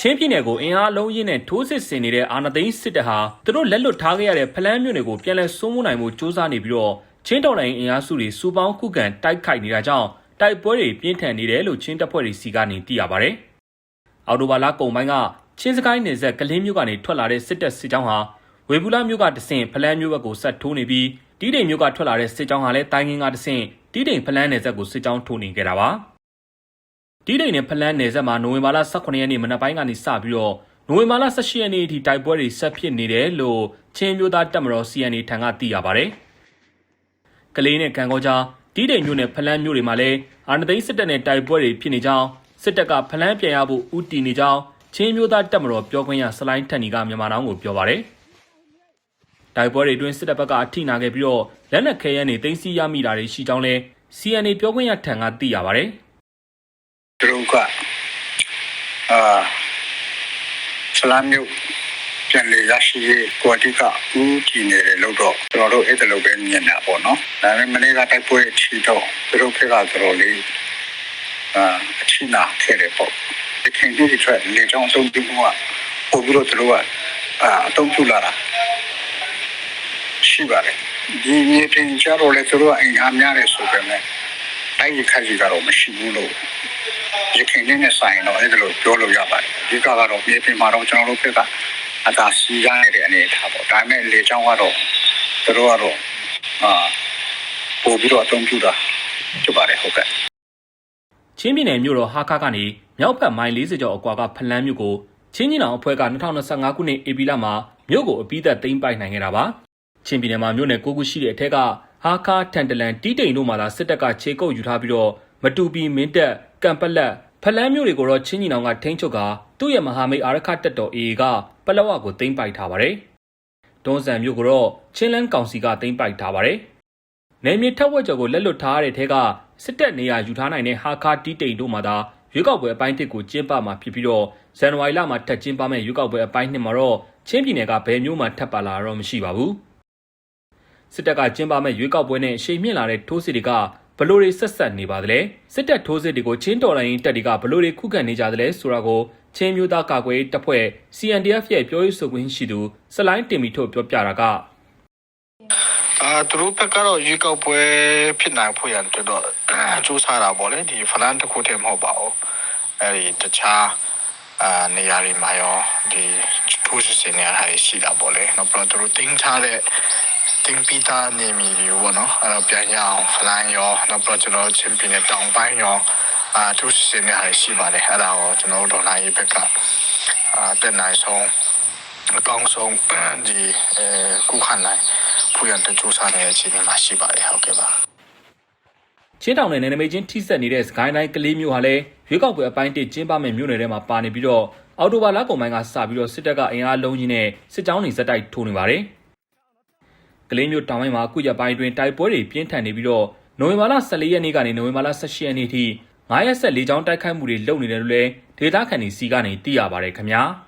ချင်းပြည်နယ်ကိုအင်အားလုံးရင်းနဲ့ထိုးစစ်ဆင်နေတဲ့အာဏာသိမ်းစစ်တပ်ဟာသူတို့လက်လွတ်ထားခဲ့ရတဲ့ဖလန်းမြို့နယ်ကိုပြန်လည်စိုးမိုးနိုင်မှုစ조사နေပြီးတော့ချင်းတော်လိုင်းအင်အားစုတွေစူပေါင်းခုခံတိုက်ခိုက်နေတာကြောင့်တိုက်ပွဲတွေပြင်းထန်နေတယ်လို့ချင်းတပ်ဖွဲ့တွေစီကနေသိရပါဗျ။အော်တိုဘာလကုန်ပိုင်းကချင်းစကိုင်းနယ်ဆက်ကလင်းမြို့ကနေထွက်လာတဲ့စစ်တပ်စစ်ကြောင်းဟာဝေဘူးလာမြို့ကတဆင့်ဖလန်းမြို့ဘက်ကိုဆက်ထိုးနေပြီး တီးတိမ်မြို့ကထွက်လာတဲ့စစ်ကြောင်းဟာလည်းတိုင်းငင်းကတဆင့်တီးတိမ်ဖလန်းနယ်ဆက်ကိုစစ်ကြောင်းထိုးနေကြတာပါ။တီးတိန်နဲ့ဖလန်းနယ်စပ်မှာနိုဝင်ဘာလ18ရက်နေ့မနက်ပိုင်းကနေစပြီးတော့နိုဝင်ဘာလ18ရက်နေ့အထိတိုက်ပွဲတွေဆက်ဖြစ်နေတယ်လို့ချင်းမျိုးသားတပ်မတော် CNA ထံကသိရပါဗျ။ကလေးနဲ့ကံကောကြားတီးတိန်မြို့နယ်ဖလန်းမြို့တွေမှာလည်းအာဏာသိမ်းစစ်တပ်နဲ့တိုက်ပွဲတွေဖြစ်နေကြောင်းစစ်တပ်ကဖလန်းပြန်ရဖို့ဥတီနေကြောင်းချင်းမျိုးသားတပ်မတော်ပြောခွင့်ရစလိုင်းထန်နီကမြန်မာနောင်ကိုပြောပါဗျ။ တိုက်ပွဲတွေအတွင်းစစ်တပ်ဘက်ကအထိနာခဲ့ပြီးတော့လက်နက်ခဲယမ်းတွေတင်စီရမိတာတွေရှိကြောင်းလဲ CNA ပြောခွင့်ရထံကသိရပါဗျ။သူတို့ကအာဆလမ်မျိုးပြန်လေရရှိရေးကိုအတိကဦးတည်နေတယ်လို့တော့ကျွန်တော်တို့အဲ့ဒါလိုပဲမြင်တာပေါ့နော်ဒါပေမဲ့မနေ့ကတိုက်ပွဲချီတော့သူတို့ဖြစ်ကတော်တော်လေးအာအချိနာခဲ့တယ်ပေါ့ဒီခင်ကြီးတွေထွက်လေကြောင်းဆုံးပြီးမှပို့ပြီးတော့သူတို့ကအာအတုံးပြလာတာ ရှိပါတယ်ဒီမြေပြင်ကျတော့လေသူတို့ကအင်အားများတယ်ဆိုပေမဲ့တိုက်ရိုက်ခက်ကြီးကတော့မရှိဘူးလို့ရခိုင်နဲ့ဆိုင်တော့အဲ့ဒါလိုပြောလို့ရပါတယ်အဓိကကတော့မြေပြင်မှာတော့ကျွန်တော်တို့ဘက်ကအသာစီးရနေတဲ့အနေအထားပေါ့ဒါပေမဲ့လေချောင်းကတော့သူတို့ကတော့အာပို့ပြီးတော့အသုံးပြုတာဖြစ်ပါတယ်ဟုတ်ကဲ့ချင်းပြည်နယ်မြို့တော်ဟာခါကနေမြောက်ဘက်မိုင်40ကျော်အကွာကဖလန်းမြို့ကိုချင်းကြီးနောင်အဖွဲ့က2025ခုနှစ်ဧပြီလမှာမြို့ကိုအပိသက်သိမ်းပိုက်နိုင်ခဲ့တာပါ ချင်းပြည်နယ်မှာမြို့နယ်9ခုရှိတဲ့အထက်ကဟာခါထန်တလန်တီးတိန်တို့မှာသာစစ်တပ်ကခြေကုပ်ယူထားပြီးတော့မတူပီမင်းတက်ကံပလက်ဖလန်းမြို့တွေကိုတော့ချင်းကြီးနောင်ကထိန်းချုပ်ကသူ့ရဲ့မဟာမိတ်အာရခတက်တော် AA ကပလောဝကိုသိမ်းပိုက်ထားပါတယ်တွန်းဆန်မြို့ကိုတော့ချင်းလန်းကောင်စီကသိမ်းပိုက်ထားပါတယ်နယ်မြေထက်ဝက်ကျော်ကိုလက်လွတ်ထားရတဲ့ထဲကစစ်တပ်နေရာယူထားနိုင်တဲ့ဟာခါတီးတိန်တို့မှာသာရွေးကောက်ပွဲအပိုင်းတစ်ကိုကျင်းပမှာဖြစ်ပြီးတော့ဇန်နဝါရီလမှာထပ်ကျင်းပမယ့်ရွေးကောက်ပွဲအပိုင်းနှစ်မှာတော့ချင်းပြည်နယ်ကဘယ်မျိုးမှထပ်ပါလာတော့မရှိပါဘူး စစ်တပ်ကကျင်းပမယ့်ရွေးကောက်ပွဲနဲ့ရှေ့မြင့်လာတဲ့ထိုးစစ်တွေကဘလို့တွေဆက်ဆက်နေပါသလဲစစ်တပ်ထိုးစစ်တွေကိုချင်းတော်လိုင်းတပ်တွေကဘလို့တွေခုခံနေကြသလဲဆိုတာကိုချင်းမျိုးသားကာကွယ်ရေးတပ်ဖွဲ့ CNDF ရဲ့ပြောရေးဆိုခွင့်ရှိသူစလိုင်းတင်မီထုတ်ပြောပြတာကအာသူတို့ဘက်ကတော့ရွေးကောက်ပွဲဖြစ်နိုင်ဖို့ရန်အတွက်တော့စူးစမ်းတာပေါ့လေဒီဖလန်တစ်ခုတည်းမဟုတ်ပါဘူးအဲဒီတခြားအာနေရာတွေမှာရောဒီထိုးစစ်ဆင်နေရတာရှိတာပေါ့လေနောက်ပြီးတော့သူတို့တင်းထားတဲ့ တင်းပီတာနေမီတွေပေါ့နော်အဲ့တော့ပြန်ရအောင်ဖလန်ရောနောက်ပြီးတော့ကျွန်တော်ချင်းပြင်းတဲ့တောင်ပိုင်းရောအာထိုးစစ်ဆင်နေတာရှိပါတယ်အဲ့ဒါကိုကျွန်တော်တို့ဒေါ်လာရေးဘက်ကအာတက်နိုင်ဆုံးအကောင်းဆုံးဒီအဲကုခနိုင်ဖူရန်တကြိုးစားနေတဲ့အခြေအနေမှာရှိပါတယ်ဟုတ်ကဲ့ပါချင်းတောင်နယ်နယ်နိမိတ်ချင်းထိစပ်နေတဲ့စကိုင်းတိုင်းကလေးမျိုးဟာလည်းရွေးကောက်ပွဲအပိုင်းတစ်ကျင်းပမဲ့မြို့နယ်ထဲမှာပါနေပြီးတော့အော်တိုဘာလကုန်ပိုင်းကစပြီးတော့စစ်တပ်ကအင်အားလုံးကြီးနဲ့စစ်ကြောင်းတွေဇက်တိုက်ထိုးနေပါတယ်။ ကလေးမျိုးတောင်ပိုင်းမှာအခုရက်ပိုင်းအတွင်းတိုက်ပွဲတွေပြင်းထန်နေပြီးတော့နိုဝင်ဘာလ14ရက်နေ့ကနေနိုဝင်ဘာလ18ရက်နေ့ထိ9ရက်ဆက်၄ကြောင်းတိုက်ခိုက်မှုတွေလုပ်နေတယ်လို့လည်းဒေသခံတွေစီကနေသိရပါတယ်ခင်ဗျာ။